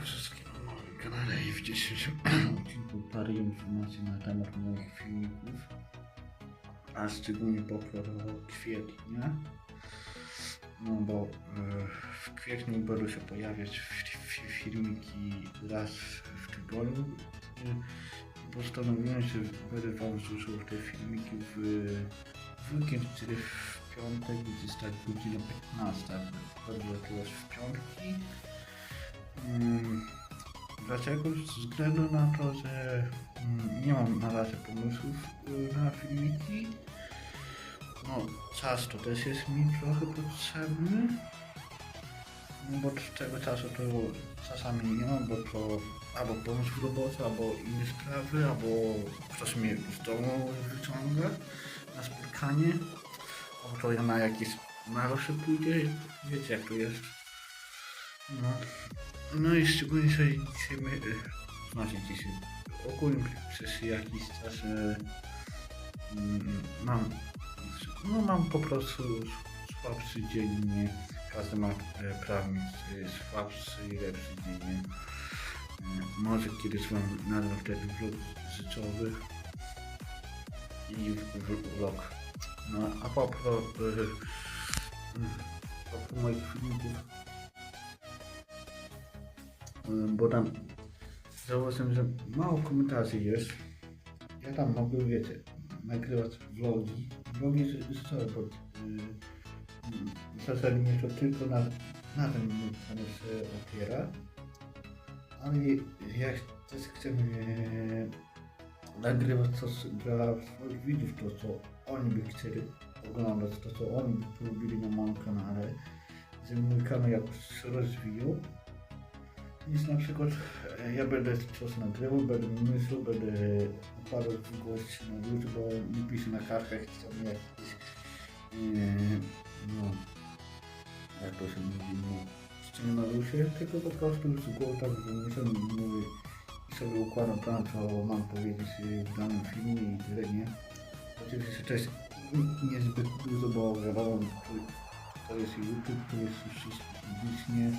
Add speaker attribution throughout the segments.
Speaker 1: wszystkim na moim kanale i w dzisiejszym odcinku parę informacji na temat moich filmików, a szczególnie popror o kwietnia. No bo e, w kwietniu będą się pojawiać fi- fi- filmiki raz w tygodniu. E, Postanowiłem, że będę Wam wrzucał te filmiki w, w weekend, czyli w piątek, gdzie jest godzina 15. Będzie to już w piątki. Mm, Dlaczego? Ze względu na to, że mm, nie mam na razie pomysłów y, na filmiki. No, czas to też jest mi trochę potrzebny. No bo z tego czasu to czasami nie mam, bo to albo pomóc w robocie, albo inne sprawy, albo ktoś mnie z domu wyciąga na spotkanie, albo to ja na jakieś narosze pójdę, wiecie jak to jest. No. No i szczególnie, że dzisiaj my, e, znaczy dzisiaj, ogólnie przez jakiś czas e, mm, mam, no mam po prostu słabszy dzień, nie każdy ma e, prawo mieć e, słabszy i lepszy dzień? E, Może kiedyś wam nadal wtedy vlog życzowy i vlog. No a po prostu, e, a propos moich filmików, bo tam zauważyłem, że mało komentarzy jest. Ja tam mogę, wiecie, nagrywać vlogi. Vlogi z, całego. Yy, w zasadzie nie to tylko na, na tym kanał się opiera, ale jak też chcemy e, nagrywać coś dla swoich widzów, to co oni by chcieli oglądać, to co oni by polubili na moim kanale, żeby mój kanał jakoś się rozwijał. Nic na przykład e, ja będę coś nagrywał, będę myślał, będę oparł w gości na YouTube, bo nie piszę na kartkach, chciałbym jakieś, e, no, jak to się mówi, no, scenariusze, tylko po prostu z głowy tak wymyślam i mówię i sobie układam plan, co mam powiedzieć e, w danym filmie i tyle, nie? Oczywiście jest n- niezbyt dużo, bo wiadomo, to- jest YouTube, to jest wszystko publicznie,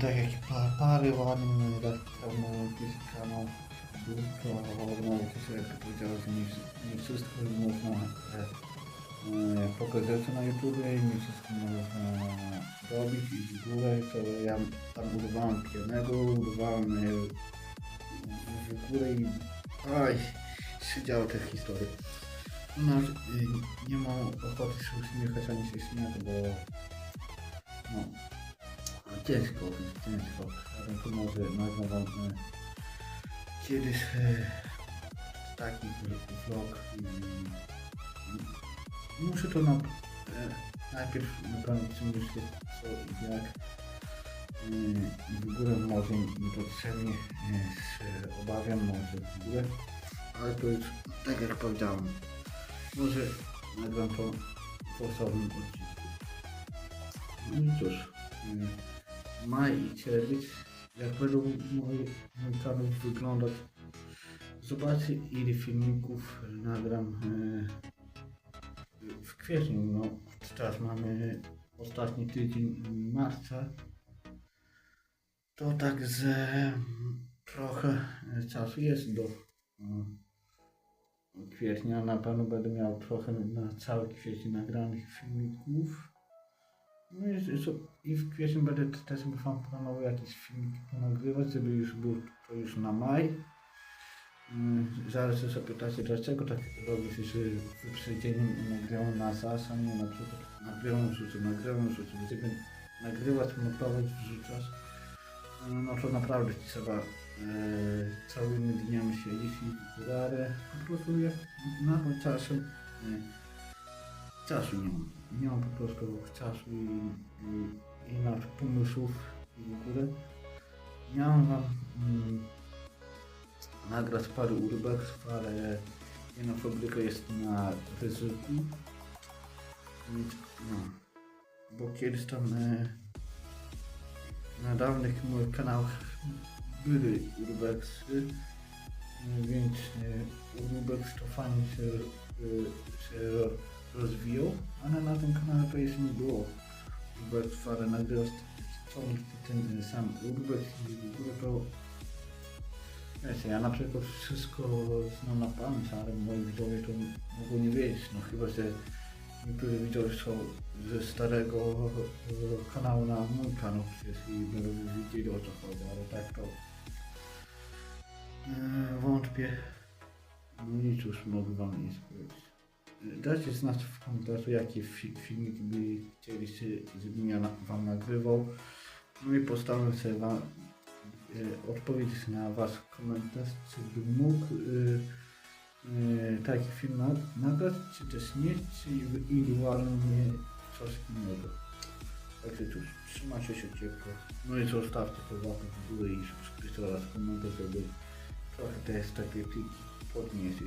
Speaker 1: Tak jak pa- parę ładnych lat temu pierwszy kanał to no, to się jak powiedział, że nie, nie wszystko można e, e, pokazać na YouTube nie wszystko można robić i w ogóle to ja tam budowałem pianego, budowałem e, w ogóle i aj, się działy te historie. No, e, nie mam ochoty się uśmiechać ani się śmiać, bo no, Ciężko, ciężko. To może nagram wam e, kiedyś e, taki vlog i, muszę to na, e, najpierw naprawdę myśleć co i jak i w ogóle może niepotrzebnie się obawiam, może w ogóle, ale to już tak jak powiedziałem, może nagram to w osobnym odcinku. No i cóż, maj i czerwiec, jak będą mój kanał wyglądać. Zobaczcie ile filmików nagram e, w kwietniu. No, teraz mamy ostatni tydzień marca. To tak z trochę czasu jest do e, kwietnia. Na pewno będę miał trochę na cały kwiecień nagranych filmików. No i, w kwietniu będę też wam planował jakiś film nagrywać, żeby już był to już na maj. Mm, Zaraz się zapytacie, dlaczego tak robisz, że wyprzedzeniem nagrywam na nie na przykład nagrywam, rzucę, nagrywam, rzucę. Gdyby nagrywać, montować, wrzucać, no, no to naprawdę trzeba e, całymi dniami siedzieć i górę. Po prostu jak na czasem e, czasu nie mam. Nie mam po prostu czasu i, i, i na pomysłów i w ogóle. Miałem wam mm, nagrać parę urbex, ale jedna fabryka jest na ryzyku. Więc, no, bo kiedyś tam e, na dawnych moich kanałach były urbexy, e, więc e, urbex to fajnie się, e, się rozwijał, ale na tym kanale to jeszcze nie było. Hubert Fare nagrywał cały ten sam urbex i w ogóle to wiecie, ja na przykład wszystko znam na pamięć, ale moi widzowie to mogą nie wiedzieć, no chyba, że niektórzy widzowie są ze starego e, kanału na mój kanał przecież i będą wiedzieli o co chodzi, ale tak to e, wątpię. No i cóż, mogę wam nic powiedzieć. Dajcie znać w komentarzu, jakie fi by chcieliście, żebym ja wam nagrywał. No i postaram się wam e, odpowiedzieć na wasz komentarz, czy bym mógł e, e, taki film na- nagrać, czy też nie, czy indywidualnie coś innego. Także cóż, trzymajcie się ciepło. No i zostawcie to łapę w górę i subskrypcję oraz komentarz, żeby trochę te statystyki podnieść.